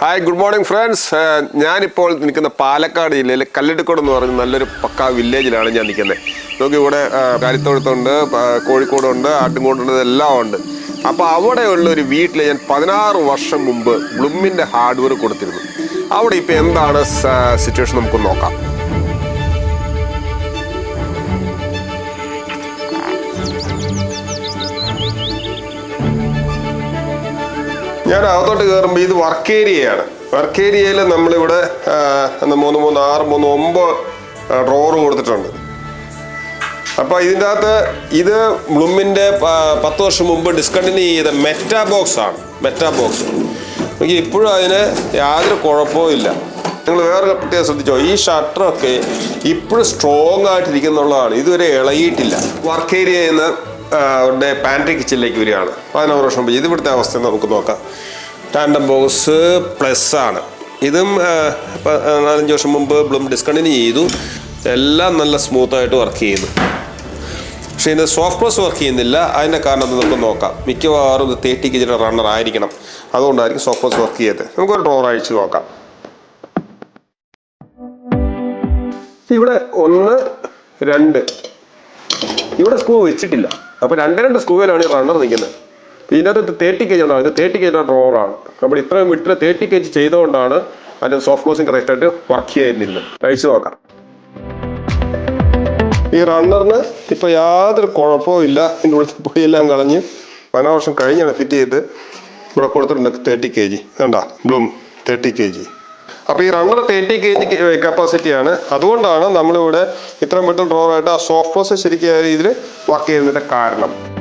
Hi good morning friends ഞാനിപ്പോൾ നിൽക്കുന്ന പാലക്കാട് ജില്ലയിലെ കല്ലെടുക്കോട് എന്ന് പറഞ്ഞ നല്ലൊരു പക്ക വില്ലേജിലാണ് ഞാൻ നിൽക്കുന്നത്. നോക്കി ഇവിടെ പ- കോഴിക്കോടുണ്ട് ആട്ടിൻകോടുണ്ട് ഇതെല്ലാം ഉണ്ട്. അപ്പോൾ അവിടെയുള്ള ഒരു വീട്ടിൽ ഞാൻ പതിനാറ് വർഷം മുമ്പ് ബ്ലുമിന്റെ ഹാർഡ്വെയർ കൊടുത്തിരുന്നു. അവിടെ ഇപ്പോൾ എന്താണ് സിറ്റുവേഷൻ നമുക്ക് നോക്കാം. ഞാൻ അകത്തോട്ട് കയറുമ്പോൾ ഇത് വർക്ക് ഏരിയയാണ് വർക്ക് ഏരിയയിൽ നമ്മളിവിടെ മൂന്ന് മൂന്ന് ആറ് മൂന്ന് ഒമ്പത് ഡ്രോവർ കൊടുത്തിട്ടുണ്ട്. അപ്പോൾ ഇതിന്റെ അകത്ത് ഇത് ബ്ലൂമിന്റെ പത്ത് വർഷം മുമ്പ് ഡിസ്കണ്ടിന്യൂ ചെയ്ത മെറ്റാ ബോക്സ് ആണ്. മെറ്റാ ബോക്സ് എനിക്ക് ഇപ്പോഴും അതിന് യാതൊരു കുഴപ്പവും ഇല്ല. നിങ്ങൾ വേറെ പ്രത്യേകം ശ്രദ്ധിച്ചോ? ഈ ഷട്ടറൊക്കെ ഇപ്പോഴും സ്ട്രോങ് ആയിട്ടിരിക്കുന്നുള്ളതാണ്. ഇതുവരെ ഇളകിയിട്ടില്ല. വർക്ക് നിന്ന് അവരുടെ പാൻട്രി കിച്ചണിലേക്ക് വരികയാണ്. പതിനാറ് വർഷം മുമ്പ് ഇത് ഇവിടുത്തെ അവസ്ഥ നമുക്ക് നോക്കാം. ടാൻഡം ബോക്സ് പ്ലസ് ആണ്. ഇതും നാലഞ്ച് വർഷം മുമ്പ് ബ്ലൂം ഡിസ്കണ്ടിന്യൂ ചെയ്തു. എല്ലാം നല്ല സ്മൂത്തായിട്ട് വർക്ക് ചെയ്യുന്നു. പക്ഷേ ഇത് സോഫ്റ്റ് പ്ലസ് വർക്ക് ചെയ്യുന്നില്ല. അതിന്റെ കാരണം നമുക്ക് നോക്കാം. മിക്കവാറും ഇത് തേർട്ടി കെ ജിയുടെ റണ്ണർ ആയിരിക്കണം. അതുകൊണ്ടായിരിക്കും സോഫ്റ്റ് പ്ലസ് വർക്ക് ചെയ്തത്. നമുക്കൊരു ഡ്രോർ അഴിച്ച് നോക്കാം. ഇവിടെ ഒന്ന് രണ്ട്. ഇവിടെ സ്ക്രൂ വെച്ചിട്ടില്ല. അപ്പോൾ രണ്ട് രണ്ട് സ്ക്രൂവിലാണ് ഈ റണ്ണർ നിൽക്കുന്നത്. ഇതിനകത്ത് തേർട്ടി കെ ജി ഉണ്ടാവും. ഇത് തേർട്ടി കെ ജിയുടെ റോറാണ് നമ്മൾ ഇത്രയും വിട്ടിൽ തേർട്ടി കെ ജി ചെയ്തുകൊണ്ടാണ് അതിന്റെ സോഫ്റ്റ് ക്ലോസിങ് കറക്റ്റായിട്ട് വർക്ക് ചെയ്യുന്നില്ല കഴിച്ചു നോക്കാം. ഈ റണ്ണറിന് ഇപ്പൊ യാതൊരു കുഴപ്പവും ഇല്ല. ഇതിന്റെ ഉള്ളിൽ പൊടിയെല്ലാം കളഞ്ഞ് പതിനാറ് വർഷം കഴിഞ്ഞാണ് ഫിറ്റ് ചെയ്ത്. ഇവിടെ കൊടുത്തിട്ടുണ്ട് തേർട്ടി കെ ജി വേണ്ട ബ്ലൂം തേർട്ടി കെ ജി അപ്പോൾ ഈ റണ്ണർ തേർട്ടി കെ ജി കപ്പാസിറ്റിയാണ് അതുകൊണ്ടാണ് നമ്മളിവിടെ ഇത്രയും വിട്ടൽ ഡ്രോറായിട്ട് ആ സോഫ്റ്റ് ക്ലോസ് ശരിക്കും ഇതിൽ വർക്ക് ചെയ്യുന്നതിന്റെ കാരണം.